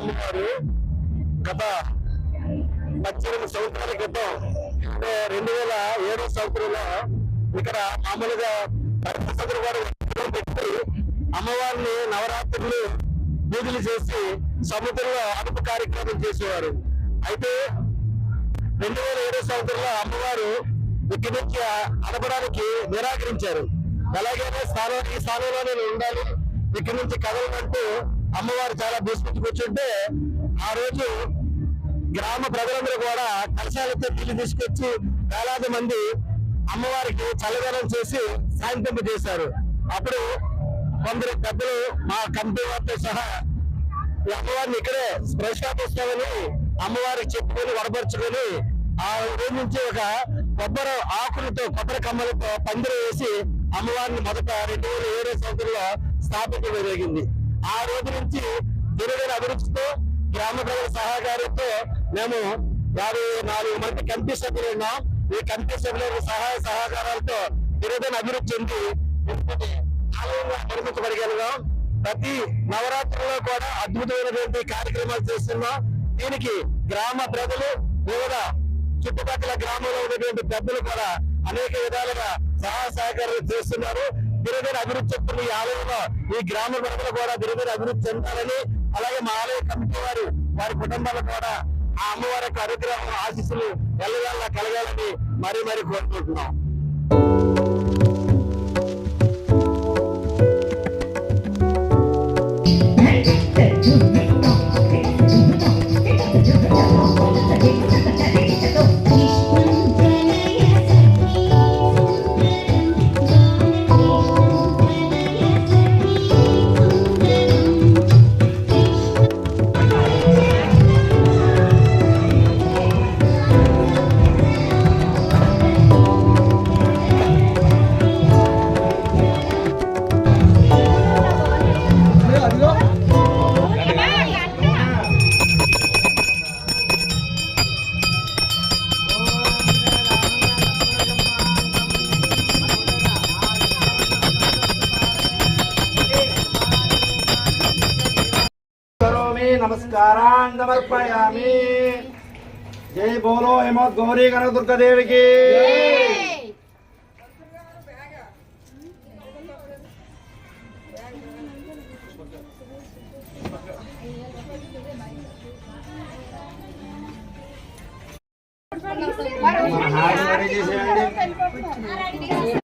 అమ్మవారు గత పద్దెనిమిది సంవత్సరాల క్రితం అంటే రెండు వేల ఏడో సంవత్సరంలో ఇక్కడ మామూలుగా పరిస్థితులు కూడా పెట్టి అమ్మవారిని నవరాత్రులు పూజలు చేసి సముద్రంలో అదుపు కార్యక్రమం చేసేవారు. అయితే రెండు వేల ఏడో సంవత్సరంలో అమ్మవారు ఇక్కడి నుంచి అడపడానికి నిరాకరించారు. ఎలాగైనా స్థానం ఈ స్థానంలోనే ఉండాలి ఇక్కడి నుంచి కదలమంటూ అమ్మవారు చాలా దూసుకొచ్చి కూర్చుంటే ఆ రోజు గ్రామ ప్రజలందరూ కూడా కలశాలతో నీళ్ళు తీసుకొచ్చి వేలాది మంది అమ్మవారికి చల్లదనం చేసి సాయంత్రం చేశారు. అప్పుడు కొందరు పెద్దలు మా కంపెనీ వారితో సహా ఈ అమ్మవారిని ఇక్కడే ప్రవేశిస్తామని అమ్మవారికి చెప్పుకొని వడపరుచుకొని ఆ రోజు నుంచి ఒక కొబ్బరి ఆకులతో కొబ్బరి కమ్మలతో పందిరి వేసి అమ్మవారిని మొదట రెండు వేల ఏడో సంవత్సరంలో స్థాపించడం జరిగింది. ఆ రోజు నుంచి గిరిజన అభిరుచితో గ్రామ ప్రజల సహకారంతో మేము యాభై నాలుగు మంది కమిటీ సభ్యులు ఉన్నాం. ఈ కమిటీ సభ్యుల సహాయ సహకారాలతో గిరిజన అభివృద్ధి చెంది ఇంతటి ఆలయంగా నిర్మించబడగలిగాం. ప్రతి నవరాత్రుల్లో కూడా అద్భుతమైనటువంటి కార్యక్రమాలు చేస్తున్నాం. దీనికి గ్రామ ప్రజలు వివిధ చుట్టుపక్కల గ్రామంలో ఉన్నటువంటి పెద్దలు కూడా అనేక విధాలుగా సహాయ సహకారాలు చేస్తున్నారు. ధీరధీర అభివృద్ధి చెప్తున్న ఈ ఆలయంలో ఈ గ్రామ ప్రజలు కూడా ధీరధీర అభివృద్ధి చెందాలని అలాగే మా ఆలయ కమిటీ వారు వారి కుటుంబాలు కూడా ఆ అమ్మవారి యొక్క అనుగ్రహం ఆశీస్సులు ఎల్లవేళ కలగాలని మరీ మరీ కోరుకుంటున్నాం नमस्कारान् समर्पयामि। जय बोलो हेमोद गौरी गण दुर्गा देवी की महाश्वरी जी से